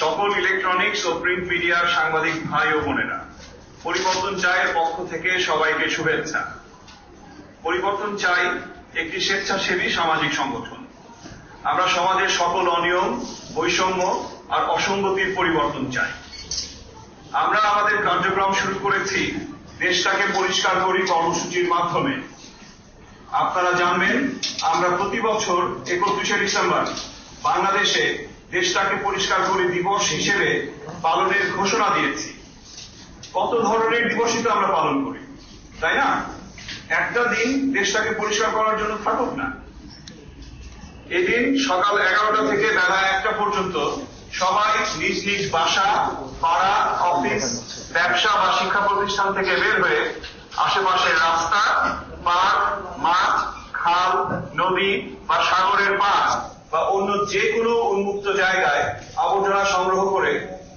সকল ইলেকট্রনিক্স ও প্রিন্ট মিডিয়ার সাংবাদিক ভাই ও বোনেরা। পরিবর্তন চায়ের পক্ষ থেকে সবাইকে শুভেচ্ছা। পরিবর্তন চাই একটি স্বেচ্ছাসেবী সামাজিক সংগঠন। আমরা সমাজের সকল অনিয়ম, বৈষম্য আর অসঙ্গতির পরিবর্তন চাই। আমরা আমাদের কার্যক্রম শুরু করেছি দেশটাকে পরিষ্কার করি কর্মসূচির মাধ্যমে। আপনারা জানবেন, আমরা প্রতি বছর একত্রিশে ডিসেম্বর বাংলাদেশে দেশটাকে পরিষ্কার করি দিবস হিসেবে পালনের ঘোষণা দিয়েছি। কত ধরনের দিবসই তো আমরা পালন করি, তাই না? একটা দিন দেশটাকে পরিষ্কার করার জন্য থাকুক না। এদিন সকাল এগারোটা থেকে বেলা একটা পর্যন্ত সবাই নিজ নিজ বাসা পাড়া অফিস, ব্যবসা বা শিক্ষা প্রতিষ্ঠান থেকে বের হয়ে আশেপাশের রাস্তা, পার্ক, মাঠ, খাল, নদী বা সাগরের পাড় অন্য যে কোনো উন্মুক্ত জায়গায় আবর্জনা সংগ্রহ করে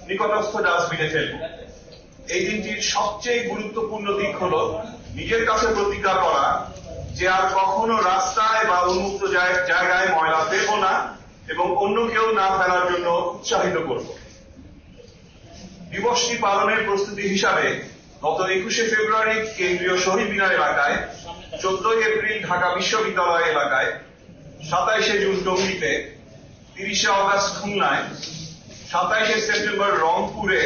নিকটস্থ ডাস্টবিনে ফেলবে এই দিনটির সবচেয়ে গুরুত্বপূর্ণ দিক হলো নিজের কাছে প্রতিজ্ঞা করা যে আর কখনো রাস্তায় বা উন্মুক্ত জায়গায় ময়লা দেব না এবং অন্য কেউ না ফেলার জন্য উৎসাহিত করব। দিবসটি পালনের প্রস্তুতি হিসাবে গত একুশে ফেব্রুয়ারি কেন্দ্রীয় শহীদ মিনার এলাকায় চোদ্দই এপ্রিল ঢাকা বিশ্ববিদ্যালয় এলাকায় সাতাইশে জুন টঙ্গিতে তিরিশে অগস্ট খুলনায়, সাতাইশে সেপ্টেম্বর রংপুরে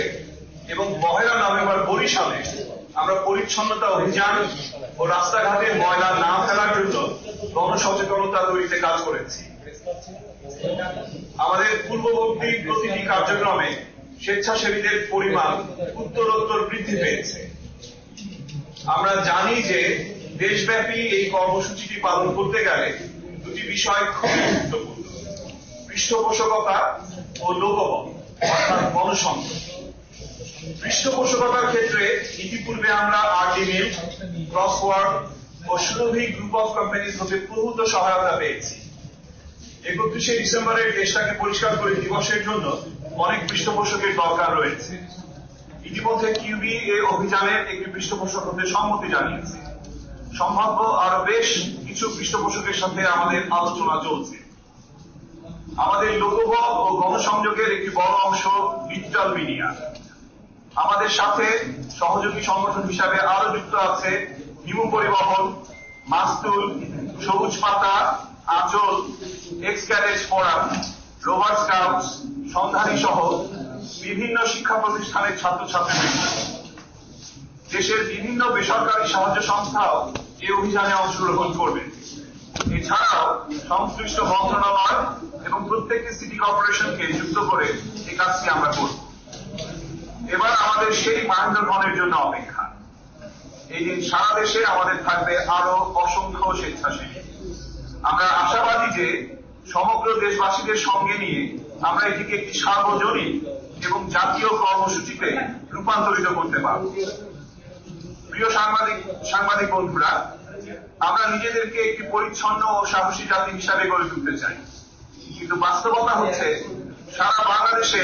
এবং পহেলা নভেম্বর বরিশালে আমরা পরিচ্ছন্নতা অভিযান ও রাস্তাঘাটে ময়লা না ফেলার জন্য গণসচেতনতা তৈরিতে কাজ করেছি। আমাদের পূর্ববর্তী প্রতিটি কার্যক্রমে স্বেচ্ছাসেবীদের পরিমাণ উত্তরোত্তর বৃদ্ধি পেয়েছে। আমরা জানি যে দেশব্যাপী এই কর্মসূচিটি পালন করতে গেলে দুটি বিষয় খুবই গুরুত্বপূর্ণ। পৃষ্ঠপোষকতা ও লোকবল, অর্থাৎ গণসংযোগ। পৃষ্ঠপোষকতার ক্ষেত্রে ইতিপূর্বে আমরা আরডি মিল ক্রসওয়ার্ড ও সুরভি গ্রুপ অফ কোম্পানিজ হতে প্রভূত সহায়তা পেয়েছি। একত্রিশে ডিসেম্বরের দেশটাকে পরিষ্কার করে দিবসের জন্য অনেক পৃষ্ঠপোষকের দরকার রয়েছে। ইতিমধ্যে কিউবি এই অভিযানের একটি পৃষ্ঠপোষক হতে সম্মতি জানিয়েছে। সম্ভাব্য আরও বেশ কিছু পৃষ্ঠপোষকের সাথে আমাদের আলোচনা চলছে। আমাদের লোকবল ও গণসংযোগের একটি বড় অংশ ডিজিটাল মিডিয়া। আমাদের সাথে সহযোগী সংগঠন হিসাবে আরও যুক্ত আছে নিমু পরিবহন, Mastul, Sabuj Pata, Anchal X carriage forum, rover scouts, Sandhani সহ বিভিন্ন শিক্ষা প্রতিষ্ঠানের ছাত্রছাত্রী দেশের বিভিন্ন বেসরকারি সাহায্য সংস্থাও এই অভিযানে অংশগ্রহণ করবে। এছাড়াও সংশ্লিষ্ট মন্ত্রণালয় এবং প্রত্যেকটি সিটি কর্পোরেশনকে যুক্ত করে এই কাজটি আমরা করব। এবার আমাদের সেই মাহেন্দ্রক্ষণের জন্য অপেক্ষা। এই দিন সারা দেশে আমাদের থাকবে আরও অসংখ্য স্বেচ্ছাসেবী। আমরা আশাবাদী যে সমগ্র দেশবাসীদের সঙ্গে নিয়ে আমরা এটিকে একটি সার্বজনীন এবং জাতীয় কর্মসূচিতে রূপান্তরিত করতে পারব। প্রিয় সাংবাদিক সাংবাদিক বন্ধুরা, আমরা নিজেদেরকে একটি পরিচ্ছন্ন ও সাহসী জাতি হিসাবে গড়ে তুলতে চাই। কিন্তু বাস্তবতা হচ্ছে, সারা বাংলাদেশে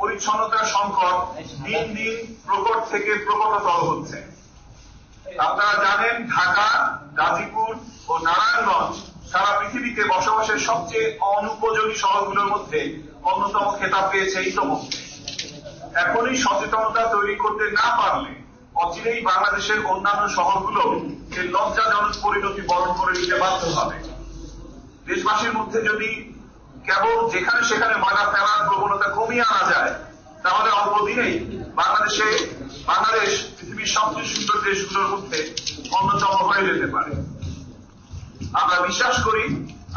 পরিচ্ছন্নতার সংকট দিন দিন প্রকট থেকে প্রকটতর হচ্ছে। আপনারা জানেন, ঢাকা, গাজীপুর ও নারায়ণগঞ্জ সারা পৃথিবীতে বসবাসের সবচেয়ে অনুপযোগী শহরগুলোর মধ্যে অন্যতম খেতাব পেয়েছে ইতোমধ্যে। এখনই সচেতনতা তৈরি করতে না পারলে অচিরেই বাংলাদেশের অন্যান্য শহরগুলো এর লজ্জাজনক পরিণতি বরণ করে নিতে বাধ্য হবে। দেশবাসীর মধ্যে যদি কেবল যেখানে সেখানে ময়লা ফেলার প্রবণতা কমিয়ে আনা যায়, তাহলে অল্প দিনেই বাংলাদেশে, বাংলাদেশ, পৃথিবীর সবচেয়ে সুন্দর দেশগুলোর মধ্যে অন্যতম হয়ে যেতে পারে। আমরা বিশ্বাস করি,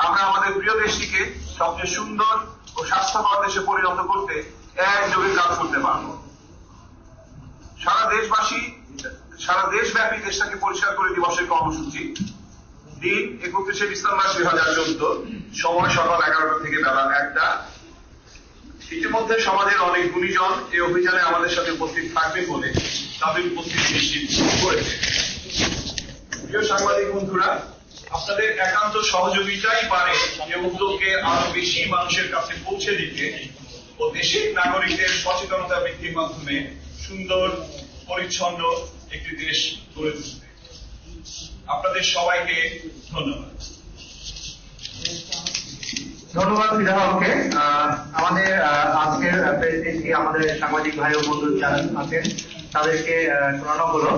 আমরা আমাদের প্রিয় দেশটিকে সবচেয়ে সুন্দর ও স্বাস্থ্যকর দেশে পরিণত করতে একযোগে কাজ করতে পারব। সারা দেশবাসী সারা দেশব্যাপী দেশটাকে পরিষ্কার করে দিবসের কর্মসূচি। দিন একত্রিশে ডিসেম্বর দুই হাজার চোদ্দ, সময় সকাল এগারোটা থেকে বেলা একটা। ইতিমধ্যে সমাজের অনেক গুণীজন এই অভিযানে আমাদের সাথে উপস্থিত থাকবে বলে তাদের উপস্থিতি নিশ্চিত করেছে। প্রিয় সাংবাদিক বন্ধুরা, আপনাদের একান্ত সহযোগিতাই পারে এই উদ্যোগকে আরও বেশি মানুষের কাছে পৌঁছে দিতে ও দেশের নাগরিকদের সচেতনতা বৃদ্ধির মাধ্যমে সুন্দর, পরিচ্ছন্ন একটি দেশ গড়ে তুলতে আপনাদের সবাইকে ধন্যবাদ। ধন্যবাদ, বিধায়ককে। আমাদের আজকের প্রেসিডেন্টকে আমাদের সাংবাদিক ভাই ও বন্ধু যারা আছেন, তাদেরকে শোনানো হলো।